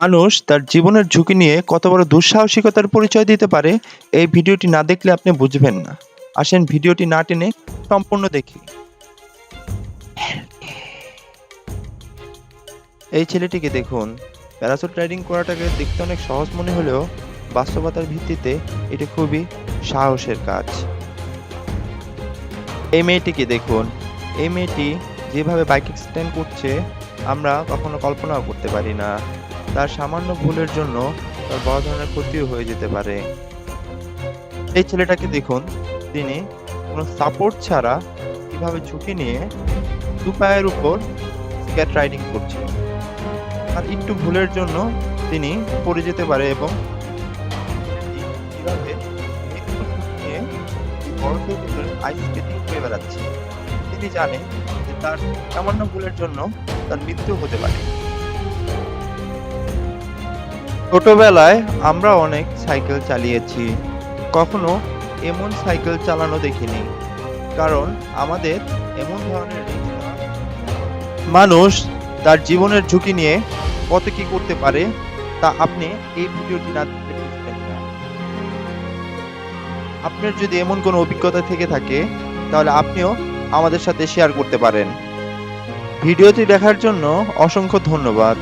মানুষ তার জীবনের ঝুঁকি নিয়ে কত বড় দুঃসাহসিকতার পরিচয় দিতে পারে, এই ভিডিওটি না দেখলে আপনি বুঝবেন না। আসেন ভিডিওটি না টেনে সম্পূর্ণ দেখি। এই ছেলেটিকে দেখুন। প্যারাসুট রাইডিং করাটাকে দেখতে অনেক সহজ মনে হলেও বাস্তবতার ভিত্তিতে এটি খুবই সাহসের কাজ। এই মেয়েটিকে দেখুন। এই মেয়েটি যেভাবে বাইক এক্সিডেন্ট করছে, আমরা কখনো কল্পনাও করতে পারি না। তার সামান্য ভুলের জন্য তার বড় ধরনের ক্ষতিও হয়ে যেতে পারে। এই ছেলেটাকে দেখুন, তিনি কোনো সাপোর্ট ছাড়া কীভাবে ঝুঁকি নিয়ে দু পায়ের উপর স্কেট রাইডিং করছে আর একটু ভুলের জন্য তিনি পড়ে যেতে পারে এবং কীভাবে আইস স্কেটিং করে বেড়াচ্ছে। তিনি জানেন যে তার সামান্য ভুলের জন্য তার মৃত্যু হতে পারে। ছোটবেলায় আমরা অনেক সাইকেল চালিয়েছি। কখনো এমন সাইকেল চালানো দেখিনি, কারণ আমাদের এমন ধরনের মানুষ তার জীবনের ঝুঁকি নিয়ে কত কি করতে পারে, তা আপনি এই ভিডিওটি না। আপনার যদি এমন কোনো অভিজ্ঞতা থেকে থাকে, তাহলে আপনিও আমাদের সাথে শেয়ার করতে পারেন। ভিডিওটি দেখার জন্য অসংখ্য ধন্যবাদ।